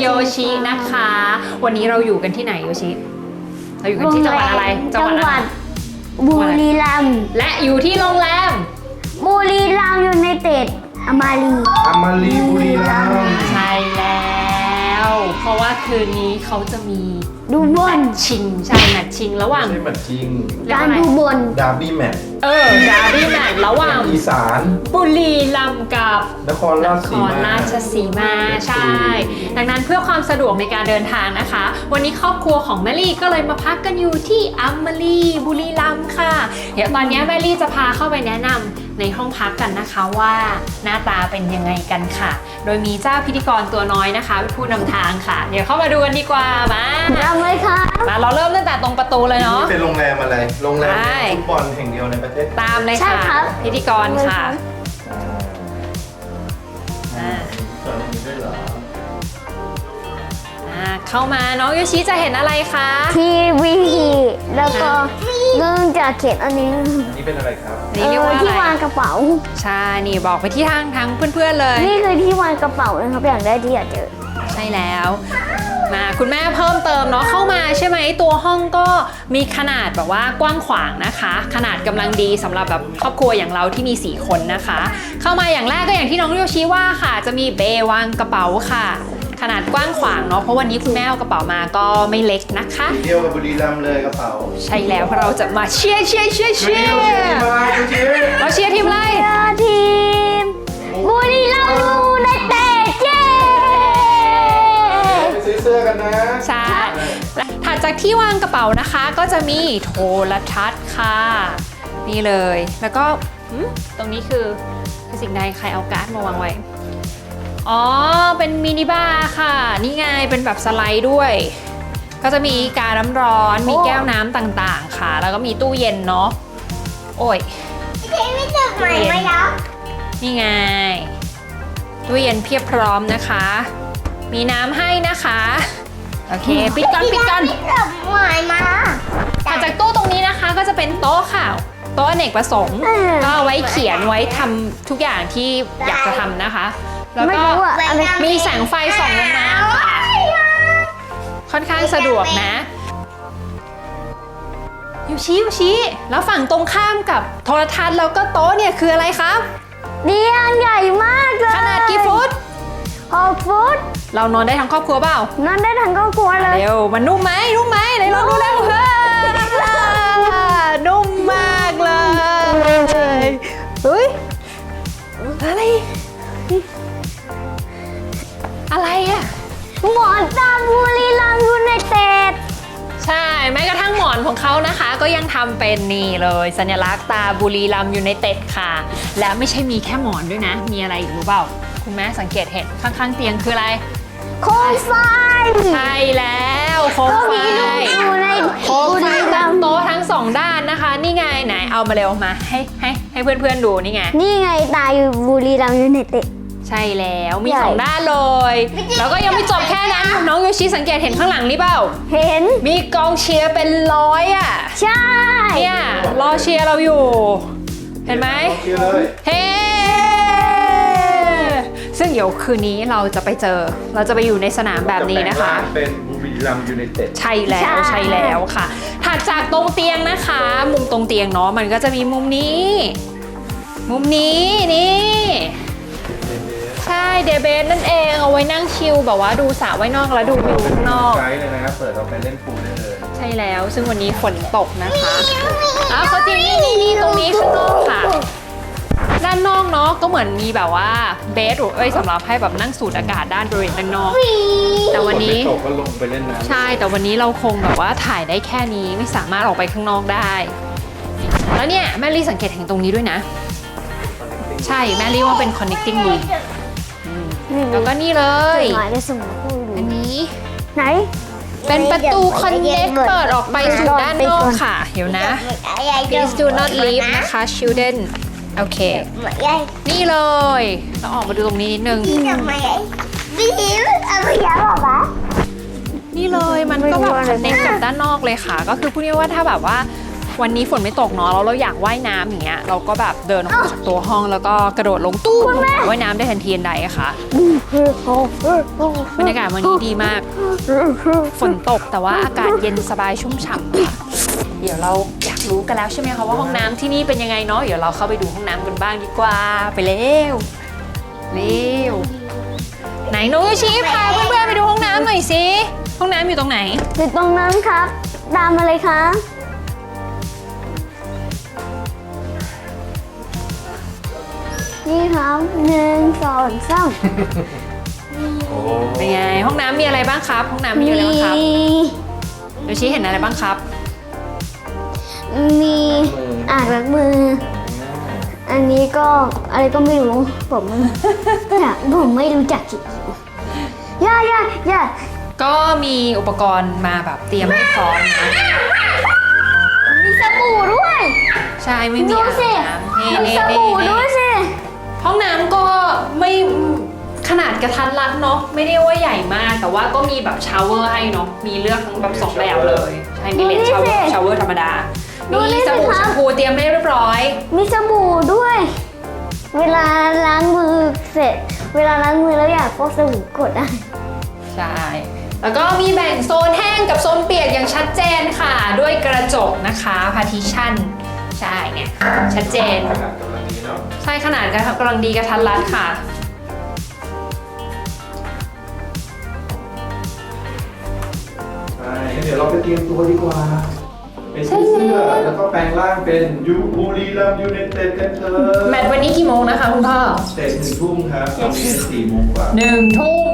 โยชินะคะ วันนี้เราอยู่กันที่ไหนโยชิ เราอยู่กันที่จังหวัดอะไร จังหอะไรวัดบุรีรัมย์และอยู่ที่โรงแรมบุรีรัมย์ยูไนเต็ดอมารีอามารีบุรีรัมย์ใช่แล้ว เพราะว่าคืนนี้เขาจะมี ดูบอลชิงใช่แมตช์ชิงระหว่างใช่แมตช์จริงเรียกการว่าอะไรดูบอลดาร์บี้แมตช์เออดาร์บี้แมตช์ระหว่างอีสานบุรีรัมย์กับนครราชนคสีรมา ราชสีมาใช่ ดังนั้นเพื่อความสะดวกในการเดินทางนะคะ วันนี้ครอบครัวของแมรี่ก็เลยมาพักกันอยู่ที่อัมมารีบุรีรัมย์ค่ะ เดี๋ยวตอนนี้แมรี่จะพาเข้าไปแนะนำ ในห้องพักกันนะคะว่าหน้าตาเป็นยังไงกันค่ะ โดยมีเจ้าพิธีกรตัวน้อยนะคะเป็นผู้นำทางค่ะ เดี๋ยวเข้ามาดูกันดีกว่ามาทำเลยครับมาเราเริ่มตั้งแต่ตรงประตูเลยเนาะนี่เป็นโรงแรมอะไร โรงแรมใช่ฟุตบอลแห่งเดียวในประเทศ ตามเลยใช่ค่ะครับพิธีกรค่ะอ่าส่วนนี้ด้วยเหรออ่าเข้ามาน้องโยชิจะเห็นอะไรคะ ทีวี แล้วก็ เนื่องจากเขียนอันนี้อันนี้เป็นอะไรครับนี่เรียกว่าที่อะไรวางกระเป๋า ใช่นี่บอกไปที่ทางทั้งเพื่อนๆเลย นี่คือที่วางกระเป๋านะครับอย่างแรกที่อยากเจอ ใช่แล้ว มาคุณแม่เพิ่มเติมเนาะเข้ามาใช่ไหมตัวห้องก็มีขนาดแบบว่ากว้างขวางนะคะ ขนาดกำลังดีสำหรับแบบครอบครัวอย่างเราที่มี 4 คนนะคะ เข้ามาอย่างแรกก็อย่างที่น้องโยชิว่าค่ะ จะมีเบวางกระเป๋าค่ะข นาดกว้างขวางเนาะเพราะวันนี้คุณแม่เอากระเป๋ามาก็ไม่เล็กนะคะ เดียวกับบุรีรัมย์เลยกระเป๋าใช่แล้วเพราะเราจะมาเชียร์เชียร์เชียร์เชียเชียร์ร์มาเชียร์เราเชียร์ทีมอะไรเจอทีมบุรีรัมย์ยูไนเต็ดเย้ไปซื้อเสื้อกันนะใช่และถัดจากที่วางกระเป๋านะคะ ก็จะมีโทรทัศน์ค่ะ นี่เลยแล้วก็หืมตรงนี้คือคือสิ่งใดใครเอาการ์ดมาวางไว้ อ๋อ เป็นมินิบาร์ค่ะ นี่ไง เป็นแบบสไลด์ด้วย ก็จะมีการน้ำร้อน มีแก้วน้ำต่างๆ ค่ะ แล้วก็มีตู้เย็นเนาะ โอ้ยไม่เจอใหม่ไหมแล้วนี่ไง ตู้เย็นเพียบพร้อมนะคะ มีน้ำให้นะคะ โอเค ปิดก่อนปิดก่อนไม่เจอใหม่มาถัดจากตู้ตรงนี้นะคะก็จะเป็นโต๊ะค่ะ โต๊ะอเนกประสงค์อืมก็เอาไว้เขียนไว้ทำทุกอย่างที่อยากจะทำนะคะ แล้วไม่ก็รู้อะอะไร มีแสงไฟส่องลงมาค่ะ ค่อนข้างสะดวกนะยูชิยูชิแล้วฝั่งตรงข้ามกับโทรทัศน์แล้วก็โต๊ะเนี่ยคืออะไรครับ เตียงใหญ่มากเลยขนาดกี่ฟุต หกฟุตเรานอนได้ทั้งครอบครัวเปล่า นั่นได้ทั้งครอบครัวเลย เร็ว มันนุ่มไหมนุ่มไหมไหนลอง อนของเขานะคะก็ยังทำเป็นนี่เลยสัญลักษณ์ตาบุรีรัมย์ยูไนเต็ดค่ะ และไม่ใช่มีแค่หมอนด้วยนะ มีอะไรอีกรู้เปล่า คุณแม่สังเกตเห็นข้างๆเตียงคืออะไร โคมไฟใช่แล้วโคมก็ไฟมีลูกอยู่ในโคมบุไฟรีรัตั้มงย์โต๊ะทั้งสองด้านนะคะ นี่ไงไหนเอามาเร็วมาให้ให้ให้เพื่อนๆดูนี่ไง นี่ไงตาอยู่บุรีรัมย์ยูไนเต็ด ใช่แล้วมีใหญ่สองด้านเลย แล้วก็ยังไม่จบแค่นั้น น้องโยชิสังเกตเห็นข้างหลังนี่เปล่า เห็น มีกองเชียร์เป็นร้อยอะ ใช่ เนี่ยรอเชียร์เราอยู่ เห็นไหม เชียร์เลย เฮ้ ซึ่งเดี๋ยวคืนนี้เราจะไปเจอ เราจะไปอยู่ในสนามแบบนี้นะคะ เป็นบุรีรัมย์ยูไนเต็ด ใช่แล้วใช่แล้วค่ะถัดจากตรงเตียงนะคะ มุมตรงเตียงเนาะมันก็จะมีมุมนี้ มุมนี้นี่ ใช่เดเบสนั่นเองเอาไว้นั่งชิลแบบว่าดูสระไว้นอกแล้วดูวิวข้างนอก ไกด์เลยนะครับ เปิดเราไปเล่นปูลได้เลย ใช่แล้วซึ่งวันนี้ฝนตกนะคะอ้าวเขาจริงนี่นี่นี่ตรงนี้ข้างนอกค่ะ ด้านนอกเนาะก็เหมือนมีแบบว่าเบสหรือเอ้ยสำหรับให้แบบนั่งสูดอากาศด้านบริเวณด้านนอก แต่วันนี้ ฝไม่ตกก็ลงไปเล่นน้ำใช่แต่วันนี้เราคงแบบว่าถ่ายได้แค่นี้ไม่สามารถออกไปข้างนอกได้ แล้วเนี่ยแม่ลี่สังเกตเห็นตรงนี้ด้วยนะ ใช่แม่ลี่ว่าเป็น connecting room แล้วก็นี่เลย หมายเลขสมองพูดอันนี้ ไหน เป็นประตู connect เปิดออกไปสู่ด้านนอกค่ะ เดี๋ยวนะ please do not leave นะคะ children โอเค นี่เลยต้องออกมาดูตรงนี้นิดนึงนี่เลยมันก็แบบคอนเนคกับด้านนอกเลยค่ะ ก็คือพูดง่ายๆว่าถ้าแบบว่า วันนี้ฝนไม่ตกเนาะแล้วเราอยากว่ายน้ำอย่างเงี้ยเราก็แบบเดินออกมาจากตัวห้องแล้วก็กระโดดลงตู้ว่ายน้ำได้ทันทีทันใดอะค่ะบรรยากาศวันนี้ดีมาก ฝนตกแต่ว่าอากาศเย็นสบายชุ่มฉ่ำค่ะเดี๋ยวเราอยากรู้กันแล้วใช่ไหมคะว่าห้องน้ำที่นี่เป็นยังไงเนาะเดี๋ยวเราเข้าไปดูห้องน้ำกันบ้างดีกว่าไปเร็วเร็วไหนน้องโยชิพาเพื่อนๆไปดูห้องน้ำหน่อยสิห้องน้ำอยู่ตรงไหน อยู่ตรงนั้นครับ ตามมาเลยครับ นี่ครับหนึ่งสองสามโอ้เป็นไงห้องน้ำมีอะไรบ้างครับ ห้องน้ำมีอะไรบ้างครับโยชิเห็นอะไรบ้างครับมีอ่างล้างมือ อันนี้ก็อะไรก็ไม่รู้ ผมแต่ผมไม่รู้จักจริงๆย่าย่าย่าก็มีอุปกรณ์มาแบบเตรียมให้พร้อมนะมีสบู่ด้วย ใช่ไม่มีดูอ่างสิน้ำนี่มีนี่สนี่บู่นี่ด้วยสิ ห้องน้ำก็ไม่ขนาดกระทัดรัดเนาะไม่ได้ว่าใหญ่มาก แต่ว่าก็มีแบบชาวเวอร์ให้เนาะมีเลือกทั้งแบบสองแบบเลยใช่มีเลนชาวเวอร์ชาวเวอร์ธรรมดามีสบู่แชมพูเตรียมให้เรียบร้อย มีสบู่ด้วย เวลาล้างมือเสร็จ เวลาล้างมือแล้วอยากฟอกสบู่กดได้ใช่ แล้วก็มีแบ่งโซนแห้งกับโซนเปียกอย่างชัดเจนค่ะ ด้วยกระจกนะคะ partition ใช่เนี่ยชัดเจน ขนาดกำลังนี้เนาะใช่ขนาดกำลังดีกระทัดรัดค่ะ ใช่งั้นเดี๋ยวเราไปเตรียมตัวดีกว่าเป็นเสื้อแล้วก็แปลงร่างเป็นยูบุรีรัมย์ยูไนเต็ดกันเถอะแมตช์วันนี้กี่โมงนะคะคุณพ่อเตะหนึ่งทุ่มครับตอนนี้สี่โมงกว่า หนึ่งทุ่มโดย